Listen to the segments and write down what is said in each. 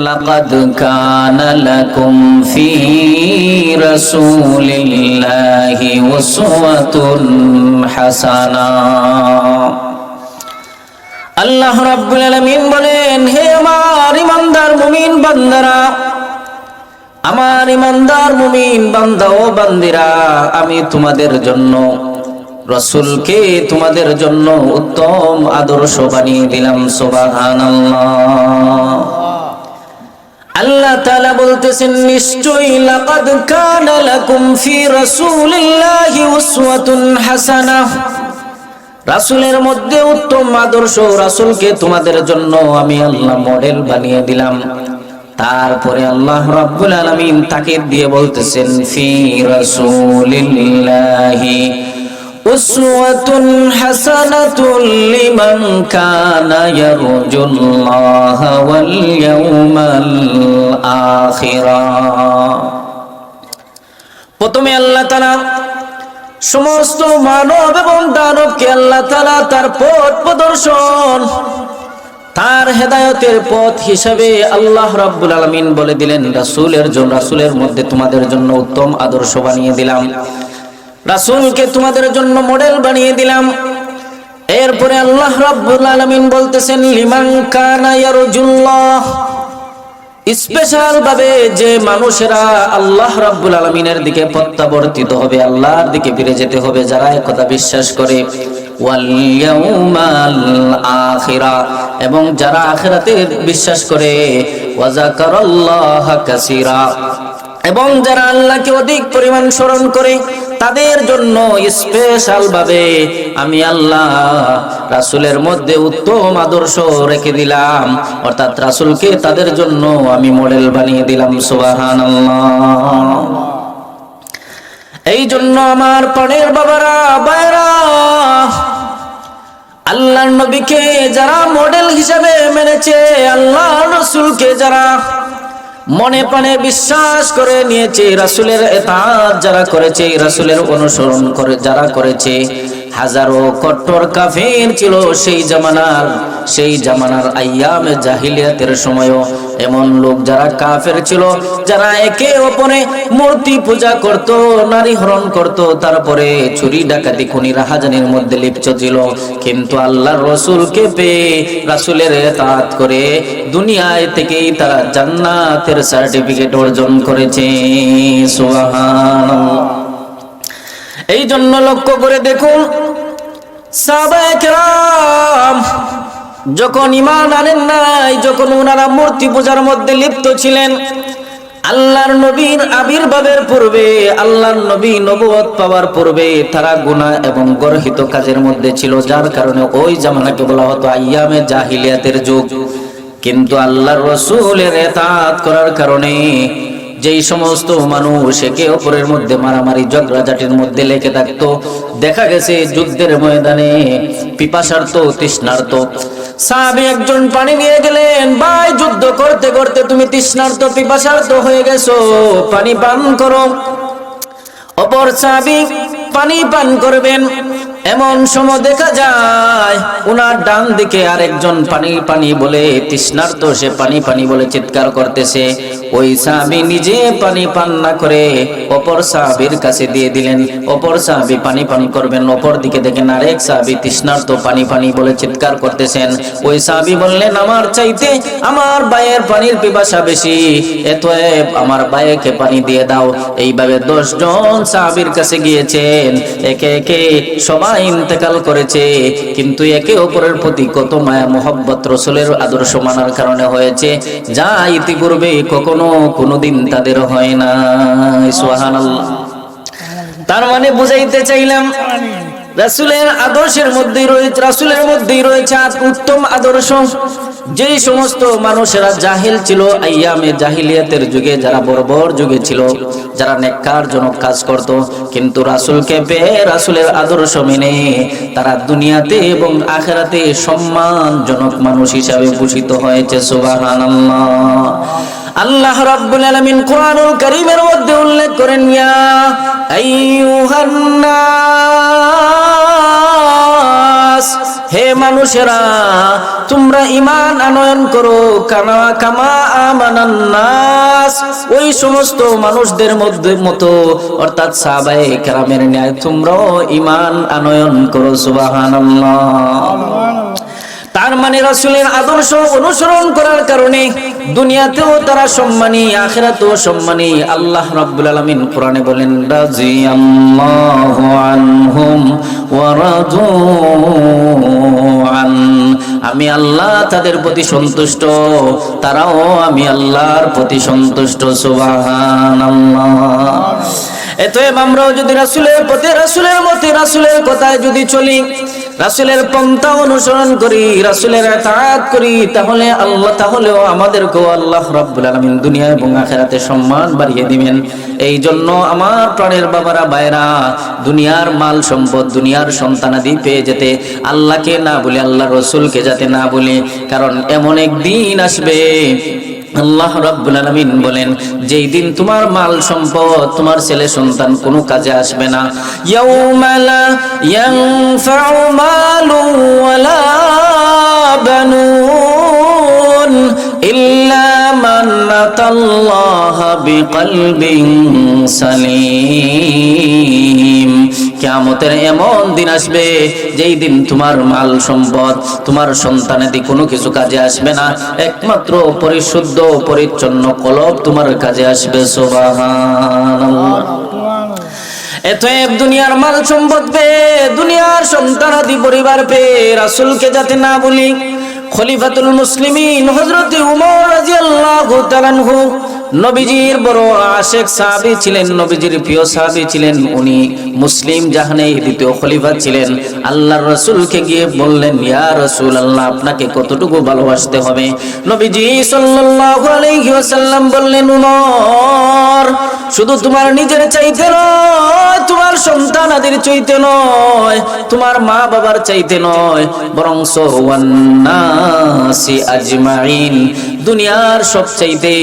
لقد كان لكم في رسول الله أسوة حسنة আল্লাহ রাব্বুল আলামিন বলেন হে আমার ইমানদার মুমিন বান্দারা আমার ইমানদার মুমিন বান্দা ও বান্দিরা আমি তোমাদের জন্য রসুলকে তোমাদের জন্য উত্তম আদর্শ বানিয়ে দিলাম সুবহানাল্লাহ আল্লাহ তাআলা বলতেছেন, নিশ্চয়ই লাকাদ কানা লাকুম ফি রাসূলিল্লাহি উসওয়াতুন হাসানাহ রাসূলের মধ্যে উত্তম আদর্শ রাসূলকে তোমাদের জন্য আমি আল্লাহ মডেল বানিয়ে দিলাম। তারপরে আল্লাহ রাব্বুল আলামিন তাকে দিয়ে বলতেছেন, ফি রাসূলিল্লাহি হাসানাতুল লিমান কানা ইয়ারজুল্লাহ ওয়াল ইয়াউমাল আখিরা। প্রথমে আল্লাহ তাআলা সমস্ত মানব এবং দানবকে আল্লাহ তাআলা তার পথ প্রদর্শন, তার হেদায়তের পথ হিসাবে আল্লাহ রাব্বুল আলামিন বলে দিলেন, রাসূলের জন্য, রাসূলের মধ্যে তোমাদের জন্য উত্তম আদর্শ বানিয়ে দিলাম। রাসূলকে তোমাদের জন্য মডেল বানিয়ে দিলাম। এরপরে আল্লাহ রাব্বুল আলামিন বলতেছেন, লিমান কানা ইয়ারজুল্লাহ। স্পেশাল ভাবে যে মানুষেরা আল্লাহ রাব্বুল আলামিনের দিকে প্রত্যাবর্তিত হবে, আল্লাহর দিকে ফিরে যেতে হবে, যারা একথা বিশ্বাস করে। এবং যারা আখিরাতে বিশ্বাস করে এবং যারা আল্লাহকে অধিক পরিমাণ স্মরণ করে তাদের জন্য স্পেশাল ভাবে আমি আল্লাহ রাসূলের মধ্যে উত্তম আদর্শ রেখে দিলাম। অর্থাৎ রাসুলকে তাদের জন্য আমি মডেল বানিয়ে দিলাম, সুবহানাল্লাহ। এই জন্য আমার প্রাণের বাবারা বাইরা আল্লাহ নবীকে যারা মডেল হিসাবে মেনেছে আল্লাহ রসুলকে যারা মনে প্রাণে বিশ্বাস করে নিয়েছে রাসুলের এত যারা করেছে রাসুলের অনুসরণ করে যারা করেছে। হাজারো কট্টর কাফির ছিল সেই জামানার সেই জামানার আইয়ামে জাহিলিয়াতের সময়ও। এমন লোক যারা কাফের ছিল, যারা একে অপরে মূর্তি পূজা করত, নারী হরণ করত, তারপরে চুরি, ডাকাতি, খুনি, রাহাজানির মধ্যে লিপ্ত ছিল। কিন্তু আল্লাহর রসুলকে পেয়ে রাসুলের এতাত করে দুনিয়ায় থেকেই তারা জান্নাতের সার্টিফিকেট অর্জন করেছে। সুবহানাল্লাহ। এই জন্য লক্ষ্য করে দেখুন যখন ইমান আনেন নাই, যখন ওনারা মূর্তি পূজার মধ্যে লিপ্ত ছিলেন, আল্লাহর নবীর আবির্ভাবের পূর্বে, আল্লাহর নবী নবুয়ত পাওয়ার পূর্বে তারা গুনাহ এবং গর্হিত কাজের মধ্যে ছিল, যার কারণে ওই জামানাকে বলা হতো আইয়ামে জাহিলিয়াতের যুগ। কিন্তু আল্লাহর রসুলের এতাত করার কারণে যেই সমস্ত মানুষ একে অপরের মধ্যে মারামারি, ঝগড়াঝাটির মধ্যে লেগে থাকতো, দেখা গেছে যুদ্ধের ময়দানে পিপাসার্থ তৃষ্ণার্ত সাহাবী একজন পানি নিয়ে গেলেন, ভাই, যুদ্ধ করতে করতে তুমি তৃষ্ণার্ত পিপাসার্থ হয়ে গেছো, পানি পান করো। অপর সাহাবী, পানি পান করবেন। এমন সময় দেখা যায়, উনার ডান দিকে আরেকজন পানি পানি বলে তৃষ্ণার্ত, সে পানি পানি বলে চিৎকার করতেছে। ওই সাহাবি নিজে পানি পান না করে অপর সাহাবির কাছে দিয়ে দিলেন। অপর সাহাবি পানি পান করবেন, অপর দিকে দেখেন আরেক সাহাবি তৃষ্ণার্ত, পানি পানি বলে চিৎকার করতেছেন। ওই সাহাবি বললেন, আমার চাইতে আমার বায়ের পানির পিপাসা বেশি। এত আমার বায়েকে পানি দিয়ে দাও। এইভাবে দশ জন সাহাবির কাছে গিয়েছেন। একে একে সবাই ইন্তেকাল করেছে, কিন্তু একে অপরের প্রতি কত মায়া, মোহব্বত রসুলের আদর্শ মানার কারণে হয়েছে, যা ইতিপূর্বে কখনো কোনোদিন তাদের হয় না সোহান তার মানে বুঝাইতে চাইলাম রাসুলের আদর্শের মধ্যেই রয়েছে রাসুলের মধ্যেই রয়েছে উত্তম আদর্শ। যেই সমস্ত মানুষেরা জাহিল ছিল, আইয়ামে জাহিলিয়াতের যুগে, যারা বর্বর যুগে ছিল, যারা নেককার জনক কাজ করত, কিন্তু রাসুলকে পেয়ে রাসুলের আদর্শ মেনে তারা দুনিয়াতে এবং আখেরাতে সম্মানজনক মানুষ হিসাবে ভূষিত হয়েছে, সুবহানাল্লাহ। আল্লাহ রাব্বুল আলামিন কোরআনুল কারীমের মধ্যে উল্লেখ করেন, ইয়া আইয়ুহান নাস হে মানুষেরা, তোমরা ইমান আনয়ন করো কানা কামা আমানান নাস ওই সমস্ত মানুষদের মধ্যে মতো, অর্থাৎ সাহাবায়ে কেরামের ন্যায় তোমরাও ইমান আনয়ন করো, সুবহানাল্লাহ। তার মানে রাসূলের আদর্শ অনুসরণ করার কারণে দুনিয়াতেও তারা সম্মানী, আখিরাতেও সম্মানী। আল্লাহ রাব্বুল আলামিন কোরআনে বলেন রাজিয়াল্লাহু আনহুম ওয়া রাদু আন। আমি আল্লাহ তাদের প্রতি সন্তুষ্ট, তারাও আমি আল্লাহর প্রতি সন্তুষ্ট। সুবহানাল্লাহ। এতএব আমরাও যদি রাসূলের প্রতি, রাসূলের মতে রাসূলের কথায় যদি চলি রাসূলের পন্থা অনুসরণ করি, রাসুলের ইতাআত করি, তাহলে আল্লাহ, তাহলেও আমাদেরকেও আল্লাহ রাব্বুল আলামিন দুনিয়া এবং আখিরাতে সম্মান বাড়িয়ে দিবেন। এই জন্য আমার প্রাণের বাবারা ভাইরা দুনিয়ার মাল সম্পদ, দুনিয়ার সন্তানাদি পেয়ে যেতে আল্লাহকে না বলে আল্লাহ রসুলকে যাতে না বলে, কারণ এমন এক দিন আসবে আল্লাহ রাব্বুল আলামিন বলেন, যেই দিন তোমার মাল সম্পদ, তোমার ছেলে সন্তান কোনো কাজে আসবে না। ইয়াউমা লা ইয়ানফাউ মালু ওয়ালা বানুন ইল্লা মান আতাল্লাহা বিকলবিন সালিম। কিয়ামতের এমন দিন আসবে, যেই দিন তোমার মাল সম্পদ, তোমার সন্তানেদি কোনো কিছু কাজে আসবে না। একমাত্র পরিশুদ্ধ, পরিচ্ছন্ন কলব তোমার কাজে আসবে, সুবহানাল্লাহ। এতএব দুনিয়ার মাল সম্পদ পেয়ে, দুনিয়ার সন্তান আদি পরিবার পেয়ে, রাসূলকে যাতে না বলি, খলিফাতুল মুসলিমিন হযরত উমর রাদিয়াল্লাহু তাআলা আনহু নবীজির বড় আশেক সাহাবী ছিলেন, নবীজির প্রিয় সাহাবী ছিলেন, উনি মুসলিম জাহানে দ্বিতীয় খলিফা ছিলেন। আল্লাহর রাসূলকে গিয়ে বললেন, ইয়া রাসূল আল্লাহ আপনাকে কতটুকু ভালোবাসতে হবে? নবীজি সাল্লাল্লাহু আলাইহি ওয়াসাল্লাম বললেন, উমর, শুধু তোমার নিজের চাইতে নয়, তোমার সন্তান আদির চাইতে নয়, তোমার মা বাবার চাইতে নয় বরং সোয়ান্নাসি আজমাইন। দুনিয়ার সব চাইতে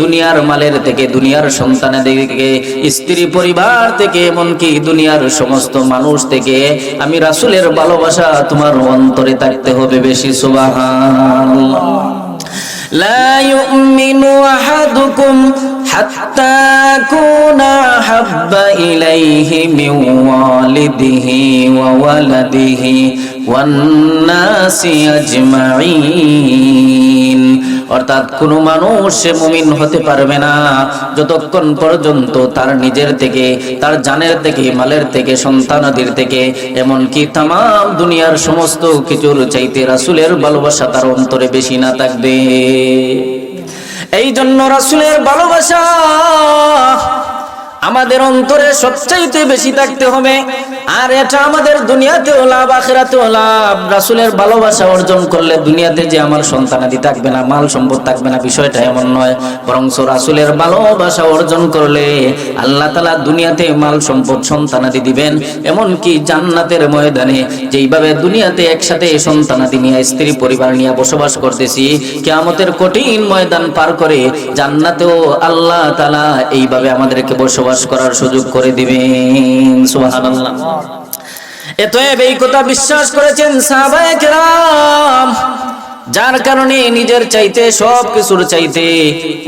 দুনিয়ার মালের থেকে দুনিয়ার সন্তানের থেকে স্ত্রী পরিবার থেকে এমনকি দুনিয়ার সমস্ত মানুষ থেকে আমি রাসূলের ভালোবাসা তোমার অন্তরে থাকতে হবে বেশি সুবহানাল্লাহ لا يؤمن أحدكم حتى أكون أحب إليه من والده وولده والناس أجمعين অর্থাৎ কোন মানুষ সে মুমিন হতে পারবে না। যতক্ষণ পর্যন্ত তার নিজের থেকে, তার জানের থেকে, মালের থেকে সন্তানাদির থেকে, এমনকি তাম দুনিয়ার সমস্ত কিছুর চাইতে রাসুলের ভালোবাসা তার অন্তরে বেশি না থাকবে। এই জন্য রাসুলের ভালোবাসা আমাদের অন্তরে সবচাইতে বেশি থাকতে হবে। আর এটা আমাদের দুনিয়াতেও লাভ, আখেরাতেও লাভ। রাসুলের ভালোবাসা অর্জন করলে দুনিয়াতে যে আমার সন্তানাদি থাকবে না, মাল সম্পদ থাকবে না, বিষয়টা এমন নয়। বরং রাসুলের ভালোবাসা অর্জন করলে আল্লাহ তালা দুনিয়াতে মাল সম্পদ সন্তানাদি দিবেন। এমনকি জান্নাতের ময়দানে যেইভাবে দুনিয়াতে একসাথে সন্তানাদি নিয়ে, স্ত্রী পরিবার নিয়ে বসবাস করতেছি, কেয়ামতের কঠিন ময়দান পার করে জান্নাতেও আল্লাহ তালা এইভাবে আমাদেরকে বসবাস করার সুযোগ করে দিবেন। সুবহানাল্লাহ। এতএব এই কথা বিশ্বাস করেছেন সাহাবায়ে কেরাম। যার কারণে নিজের চাইতে, সব কিছুর চাইতে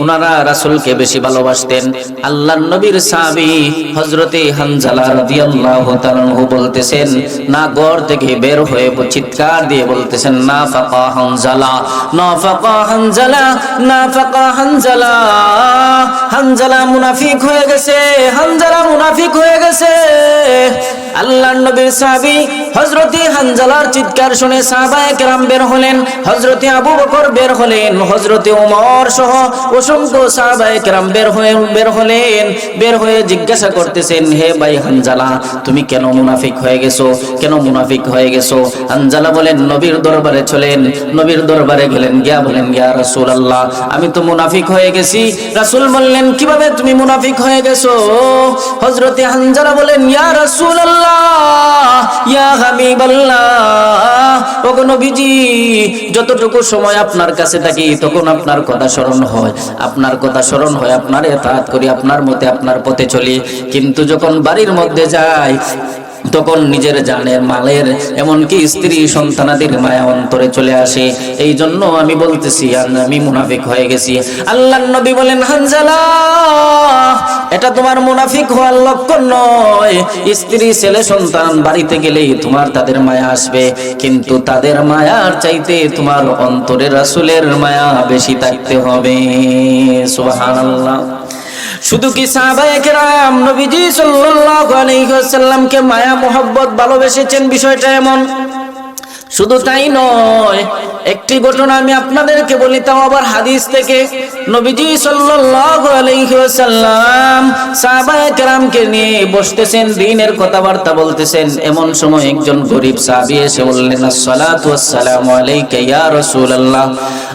ওনারা রাসূলকে বেশি ভালোবাসতেন। আল্লাহর নবীর সাহাবী হযরতে হানজালা রাদিয়াল্লাহু বলতেছেন, না ঘর থেকে বের হয়ে চিৎকার দিয়ে বলতেছেন না ফাকা হানজালা না ফাকা হানজালা না ফাকা হানজালা হানজালা মুনাফিক হয়ে গেছে, হানজালা মুনাফিক হয়ে গেছে। আল্লাহর নবীর সাহাবী হযরতে হানজালার চিৎকার শুনে সাহাবায়ে কেরাম বের হলেন, হযরতে আবু বকর বের হলেন, হযরতে ওমর সহ অসংখ্য সাহাবায়ে কেরাম বের হয়ে, বের হলেন, বের হয়ে জিজ্ঞাসা করতেছেন, হে ভাই হানজালা, তুমি কেন মুনাফিক হয়ে গেছো? কেন মুনাফিক হয়ে গেছো? হানজালা বলেন, নবীর দরবারে চলেন, নবীর দরবারে গেলেন, গিয়া বলেন গিয়া রাসূলুল্লাহ, আমি তো মুনাফিক হয়ে গেছি। রাসূল বললেন, কীভাবে তুমি মুনাফিক হয়ে গেছো? হযরতে হানজালা বলেন, ইয়া ওগো নবীজি যতটুকু সময় আপনার কাছে থাকি, তখন আপনার কথা স্মরণ হয়। আপনার কথা স্মরণ হয়, আপনার এত করি, আপনার মতে আপনার পথে চলি। কিন্তু যখন বাড়ির মধ্যে যাই তখন নিজের জানের মালের, এমনকি স্ত্রী সন্তানাদের মায়া অন্তরে চলে আসে। এই জন্য আমি বলতেছি আমি মুনাফিক হয়ে গেছি। আল্লাহ নবী বলেন, হানজালা, এটা তোমার মুনাফিক হওয়ার লক্ষণ নয়। স্ত্রী, ছেলে, সন্তান বাড়িতে গেলেই তোমার তাদের মায়া আসবে। কিন্তু তাদের মায়ার চাইতে তোমার অন্তরে রাসুলের মায়া বেশি থাকতে হবে। সুবহানাল্লাহ। শুধু কি সাহাবায়ে কেরাম নবীজি সাল্লাল্লাহু আলাইহি ওয়াসাল্লামকে মায়া, মোহব্বত, ভালোবেসেছেন? বিষয়টা এমন। শুধু তাই নয়, একটি ঘটনা আমি আপনাদেরকে বলি, তাও আবার হাদিস থেকে। নবীজি সাল্লাল্লাহু আলাইহি ওয়াসাল্লাম সাহাবায়ে কেরামকে নিয়ে বসতেছেন, দিনের কথাবার্তা বলতেছেন। এমন সময় একজন গরিব সাহাবী এসে বললেন, আসসালাতু ওয়াসসালামু আলাইকা ইয়া রাসূলুল্লাহ।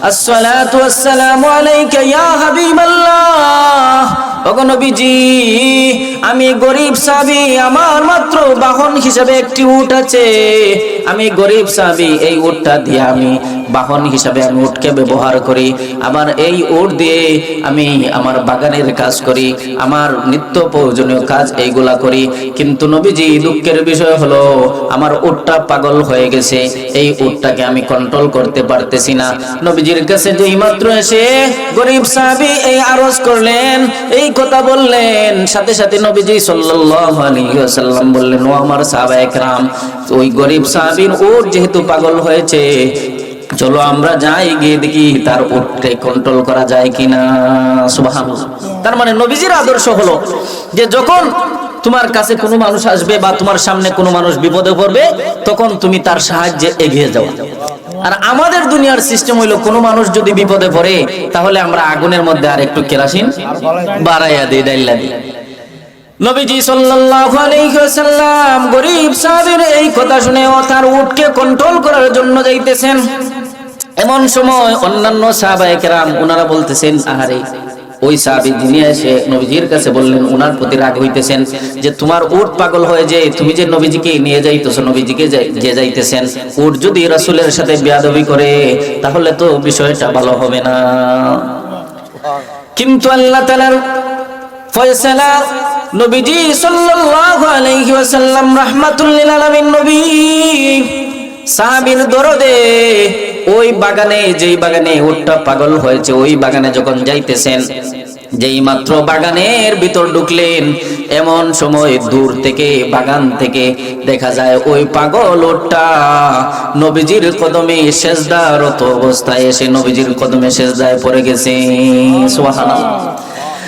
আসসালাতু ওয়াসসালামু আলাইকা ইয়া হাবিবাল্লাহ। নবীজি, আমি গরিব সাবি, আমার মাত্র বাহন হিসেবে একটি উট আছে। আমি গরিব সাবি, এই উটটা দিয়ে আমি বাহন হিসাবে আমি উটকে ব্যবহার করি। আবার এই উট দিয়ে আমি আমার বাগানের কাজ করি, আমার নিত্য প্রয়োজনীয় কাজ এইগুলা করি। কিন্তু নবীজি দুঃখের বিষয় হলো, আমার উটটা পাগল হয়ে গেছে, এই উটটাকে আমি কন্ট্রোল করতে পারতেছি না। নবীজির কাছে যেই মাত্র এসে গরিব সাহাবী এই আরজ করলেন, এই কথা বললেন, সাথে সাথে নবীজি সাল্লাল্লাহু আলাইহি ওয়াসাল্লাম বললেন, ও আমার সাহাবা একরাম ওই গরিব সাহাবীর উট যেহেতু পাগল হয়েছে চলো আমরা যাই, গিয়ে দেখি তার উটকে কন্ট্রোল করা যায় কিনা। সুবহানাল্লাহ। তার মানে নবীজির আদর্শ হলো যে যখন তোমার কাছে কোনো মানুষ আসবে বা তোমার সামনে কোনো মানুষ বিপদে পড়বে, তখন তুমি তার সাহায্যে এগিয়ে যাও। আর আমাদের দুনিয়ার সিস্টেম হইল কোনো মানুষ যদি বিপদে পড়ে, তাহলে আমরা আগুনের মধ্যে আর একটু কেরাসিন বাড়াইয়া দিই ডাইল্লা দিই। নবীজি সাল্লাল্লাহু আলাইহি ওয়াসাল্লাম গরিব সাহাবীর এই কথা শুনে ও তার উটকে কন্ট্রোল করার জন্য যাইতেছেন। এমন সময় অন্যান্য সাহাবায়ে কেরাম ওনারা বলতেছেন, আহারে, ওই সাহাবী যিনি এসে নবীজির কাছে বললেন ওনার প্রতি রাগ হইতেছেন যে তোমার উট পাগল হয়ে যে তুমি যে নবীজিকে নিয়ে যাইতেছো, নবীজিকে যে যাইতেছেন, উট যদি রাসূলের সাথে বেয়াদবি করে, তাহলে তো বিষয়টা ভালো হবে না। কিন্তু আল্লাহ তাআলার ফয়সালা নবীজি সাল্লাল্লাহু আলাইহি ওয়াসাল্লাম আলামিন নবী, সাহাবীর দরদে ওই বাগানে, যেই বাগানে উটটা পাগল হয়েছে, ওই বাগানে যখন যাইতেছেন, যেই মাত্র বাগানের ভিতর ঢুকলেন, এমন সময় দূর থেকে, বাগান থেকে দেখা যায় ওই পাগল ওটটা নবীজির কদমে সেজদারত অবস্থায় এসে নবীজির কদমে সেজদায় পড়ে গেছে।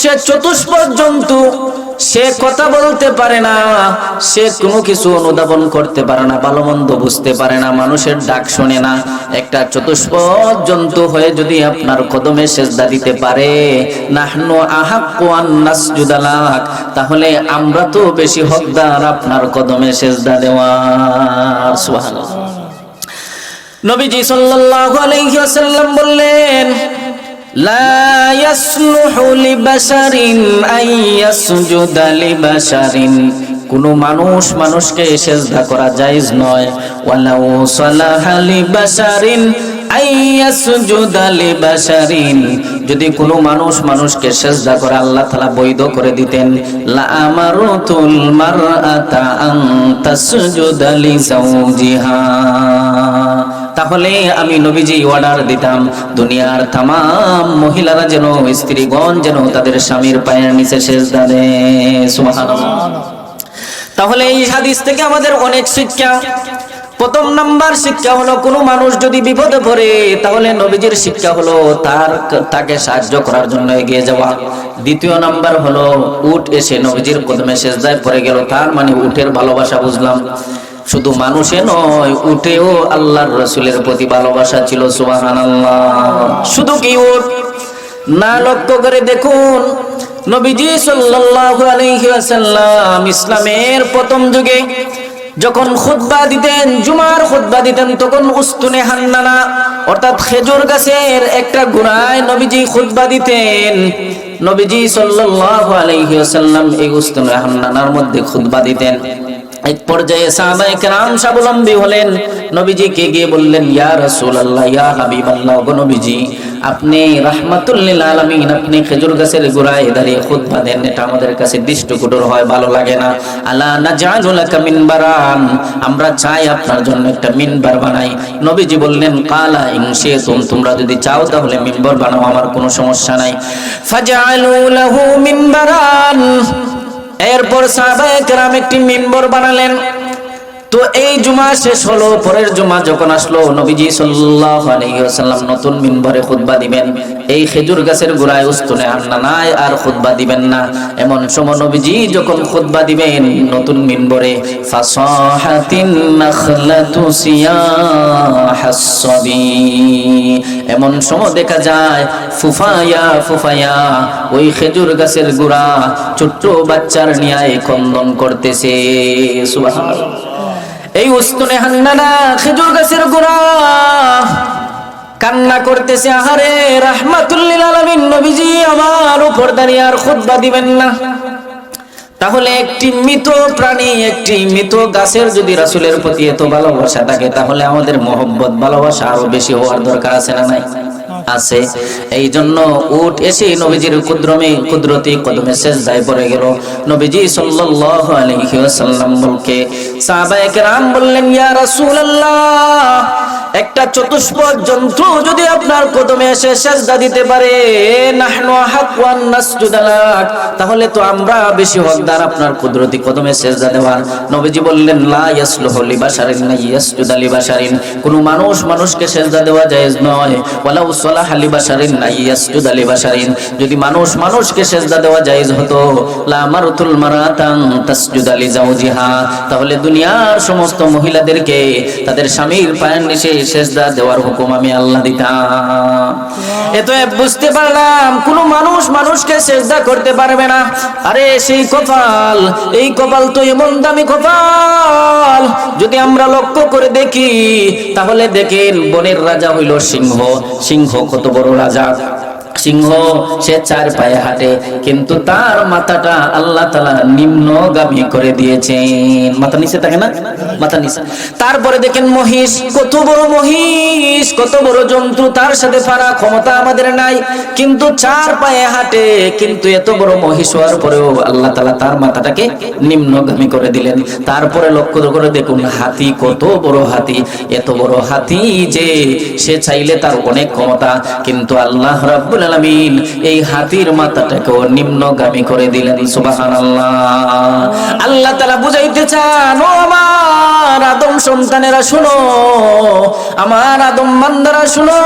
সে চতুষ্পদ জন্তু সে কথা বলতে পারে না, সে কোনো কিছু অনুধাবন করতে পারে না ভালো মন্দ বুঝতে পারে না, মানুষের ডাক শোনে না। একটা চতুষ্পদ জন্তু হয়ে যদি আপনার কদমে সেজদা দিতে পারে, নাহনু আহাক্কু আন নাসজুদালাক তাহলে আমরা তো বেশি হকদার আপনার কদমে সেজদা দেওয়ার, সুবহানাল্লাহ। নবীজি সাল্লাল্লাহু আলাইহি ওয়াসাল্লাম বললেন লিবাশারিন কোন মানুষ মানুষকে সেজদা করা জায়েজ নয়। যদি কোনো মানুষ মানুষকে সেজদা করে আল্লাহ তাআলা বৈধ করে দিতেন, লা আমারতুল তাহলে আমি নবীজি অর্ডার দিতাম। দুনিয়ার তাম মহিলারা যেন, স্ত্রীগণ যেন তাদের স্বামীর পায়ের নিচে দেয়। সুবহানাল্লাহ। তাহলে এই হাদিস থেকে আমাদের অনেক শিক্ষা। প্রথম নাম্বার শিক্ষা হলো, কোনো মানুষ যদি বিপদে পড়ে, তাহলে নবীজির শিক্ষা হলো তার, তাকে সাহায্য করার জন্য এগিয়ে যাওয়া। দ্বিতীয় নাম্বার হলো উট এসে নবীজির কদমে সেজদায় পড়ে গেল। তার মানে উটের ভালোবাসা বুঝলাম। শুধু মানুষে নয়, উঠেও আল্লাহর রসুলের প্রতি ভালোবাসা ছিল, সুবহানাল্লাহ। শুধু কি উঠ? না লক্ষ্য করে দেখুন, নবীজি ওয়াসাল্লাম ইসলামের প্রথম যুগে যখন খুতবা দিতেন, জুমার খুতবা দিতেন, তখন উস্তুনে হান্নানা, অর্থাৎ খেজুর গাছের একটা গুড়ায় নবীজি খুতবা দিতেন। নবীজি সাল্লাল্লাহু আলাইহি এই উস্তুনে হান্নানার মধ্যে খুতবা দিতেন। এক পর্যায়ে সাহাবায়ে কেরাম স্বাবলম্বী হলেন। নবীজিকে গিয়ে বললেন, ইয়া রাসূলুল্লাহ, ইয়া হাবিবাল্লাহ গো নবীজি, আপনি রাহমাতুল্লিল আলামিন, আপনি খেজুর গাছের গোড়ায় দাঁড়িয়ে খুতবা দেন, এটা আমাদের কাছে দৃষ্টকুটুর হয়, ভালো লাগে না। আলা নাজআলু লাকা মিনবারান, আমরা চাই আপনার জন্য একটা মিনবার বানাই। নবীজি বললেন, কালা ইনশিতুম তোমরা যদি চাও তাহলে মিনবার বানাও, আমার কোনো সমস্যা নাই। ফাজআলু লাহু মিনবারান এরপর সাহাবায়ে কেরাম একটি মিম্বর বানালেন। তো এই জুমা শেষ হলো, পরের জুমা যখন আসলো, নবীজি সাল্লাল্লাহু আলাইহি ওয়াসাল্লাম নতুন মিনবরে খুতবা দিবেন। এই খেজুর গাছের গোড়ায় উস্তুনে নাই, আর খুতবা দিবেন না। এমন সময় নবীজি যখন খুতবা দিবেন নতুন মিনবরে ফাসাহাতিন নাখলাতু সিয়াহাস সাবি এমন সময় দেখা যায়, ফুফায়া ফুফায়া, ওই খেজুর গাছের গোড়া ছোট্ট বাচ্চার নিয়ে কন্দন করতেছে। সুবহানাল্লাহ। এই উস্তুনে হান্নানা খেজুর গাছের গোড়া। কান্না করতেছে, আহারে রাহমাতুল্লিল আলামিন, নবীজি আমার উপর দাঁড়িয়ে আর খুতবা দিবেন না। তাহলে একটি মৃত প্রাণী, একটি মৃত গাছের যদি রাসূলের প্রতি এত ভালোবাসা থাকে, তাহলে আমাদের মহব্বত, ভালোবাসা আরও বেশি হওয়ার দরকার আছে না নাই? আছে। এই জন্য উট এসে নবীজির কুদ্রমে, কুদরতি কদমে যায় পড়ে গেল। নবীজি সাল্লাল্লাহু আলাইহি ওয়াসাল্লাম বলকে, সাহাবায়ে কেরাম বললেন, ইয়া রাসূলুল্লাহ একটা চতুষ্পদ জন্তু যদি আপনার কদমে এসে সেজদা দিতে পারে, নাহনু হাক্কান নাসজুদালাক তাহলে তো আমরা বেশি হকদার আপনার কুদরতি কদমে সেজদা দেওয়ার। নবীজি বললেন, লা ইয়াসলুহু লিবাশারিন না ইয়াসজুদা লিবাশারিন। কোন মানুষ মানুষকে সেজদা দেওয়া জায়েজ নয়। ওয়ালাউ সালাহ লিবাশারিন না ইয়াসজুদা লিবাশারিন। যদি মানুষ মানুষকে সেজদা দেওয়া জায়েজ হতো, লা মারতুল মারাতান তাসজুদা লিজাওজিহা তাহলে দুনিয়ার সমস্ত মহিলাদেরকে, তাদের স্বামীর পায়ের নিচে সেজদা দেওয়ার হুকুম আমি আল্লাহ দিতাম। এত বুঝতে পারলাম, কোন মানুষ মানুষকে সেজদা করতে পারবে না। আরে সেই কপাল, এই কপাল তো এমন দামি কপাল, যদি আমরা লক্ষ্য করে দেখি, তাহলে দেখেন বনের রাজা হইল সিংহ। সিংহ কত বড় রাজা? সিংহ, সে চার পায়ে হাঁটে। কিন্তু তার মাথাটা আল্লাহ তালা নিম্নগামী করে দিয়েছেন। মাথা নিচে থাকে না? মাথা নিচে। তারপরে দেখেন মহিষ, কত বড় মহিষ, কত বড় জন্তু, তার সাথে পারা ক্ষমতা আমাদের নাই। কিন্তু চার পায়ে হাঁটে, কিন্তু এত বড় মহিষ হওয়ার পরেও আল্লাহ তালা তার মাথাটাকে নিম্নগামী করে দিলেন। তারপরে লক্ষ্য করে দেখুন, হাতি কত বড় হাতি। এত বড় হাতি যে সে চাইলে তার অনেক ক্ষমতা, কিন্তু আল্লাহ রাব্বুল আলামিন এই হাতির মাথাটাকেও নিম্নগামী করে দিলেন সুবহানাল্লাহ। আল্লাহ তাআলা বুঝাইতে চান ও আমার সন্তানেরা শুনো, আমার আদম বান্দারা শুনো,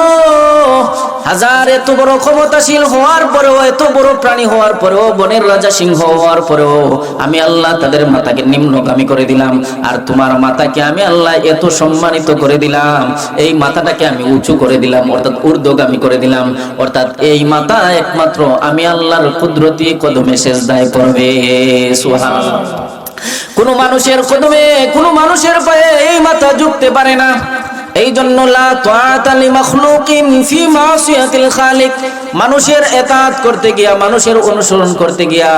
হাজার এত বড় ক্ষমতাশীল হওয়ার পরেও, এত বড় প্রাণী হওয়ার পরেও, বনের রাজা সিংহ হওয়ার পরেও, আমি আল্লাহ তাদের মাথাকে নিম্নগামী করে দিলাম, আর তোমার মাতাকে আমি আল্লাহ এত সম্মানিত করে দিলাম, এই মাথাটাকে আমি উঁচু করে দিলাম, অর্থাৎ ঊর্ধ্বগামী করে দিলাম, অর্থাৎ এই মাথা একমাত্র আমি আল্লাহর কুদরতি কদমে শেষ দায় পড়বে, সুবহানাল্লাহ। কোন মানুষের কদমে কোন মানুষের পায়ে এই মাথা ঝুঁকতে পারে না। এই জন্য মানুষের এতাত করতে গিয়া, মানুষের অনুসরণ করতে গিয়া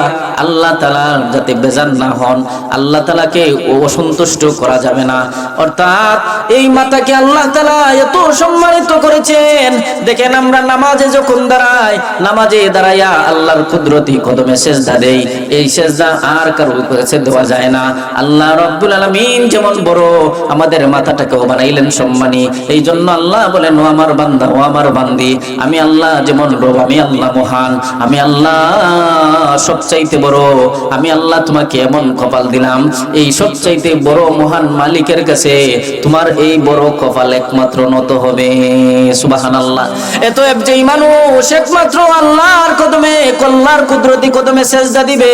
আল্লাহ তাআলা যাতে বেজান না হন, আল্লাহ তাআলাকে অসন্তুষ্ট করা যাবে না। অর্থাৎ এই মাতাকে আল্লাহ তাআলা এত সম্মানিত করেছেন। দেখেন আমরা নামাজে যখন দাঁড়াই, নামাজে দাঁড়াইয়া আল্লাহর কুদরতি কদমে সেজদা দেই, এই সেজদা আর কারও কাছে দেওয়া যায় না। আল্লাহ রব্বুল আলামিন যেমন বড়, আমাদের মাথাটাকেও বানাইলেন সম্মানী এই জন্য আল্লাহ বলেন, ও আমার বান্দা, ও আমার বান্দি, আমি আল্লাহ যেমন রব, আমি আল্লাহ মহান, আমি আল্লাহ সবচাইতে বড়, আমি আল্লাহ তোমাকে এমন কপাল দিলাম। এই সবচাইতে বড় মহান মালিকের কাছে তোমার এই বড় কপাল একমাত্র নত হবে। সুবাহান আল্লাহ এত যেই মানুষ একমাত্র আল্লাহর কদমে, কল্লার কুদরতি কদমে সেজদা দিবে,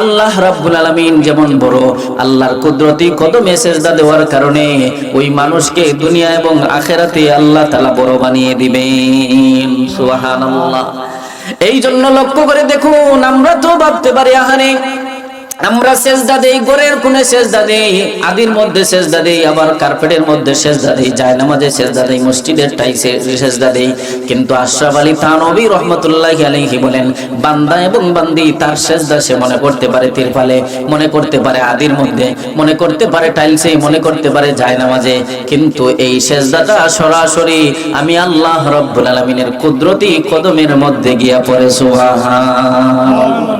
আল্লাহ রাব্বুল আলামিন যেমন বড়, আল্লাহর কুদরতি কদমে সেজদা দেওয়ার কারণে ওই মানুষকে দুনিয়া এবং আখেরাতে আল্লাহ তালা বড় বানিয়ে দিবেন। সুহান এই জন্য লক্ষ্য করে দেখুন, আমরা তো ভাবতে পারি, আহারে আমরা সেজদা দেই গোরের কোণে সেজদা দেই, আদির মধ্যে সেজদা দেই, আবার কার্পেটের মধ্যে সেজদা দেই যায় নামাজে সেজদা দেই, মসজিদের টাইসে সেজদা দেই। কিন্তু আশরাফ আলী থানবী রহমতুল্লাহ আলাইহি বলেন, বান্দা এবং বান্দি তার সেজদা সে মনে করতে পারে তিরপালে মনে করতে পারে আদির মধ্যে, মনে করতে পারে টাইলসে, মনে করতে পারে যায় নামাজে কিন্তু এই সেজদাটা সরাসরি আমি আল্লাহ রব্বুল আলামিনের কুদরতি কদমের মধ্যে গিয়া পড়ে সুবহান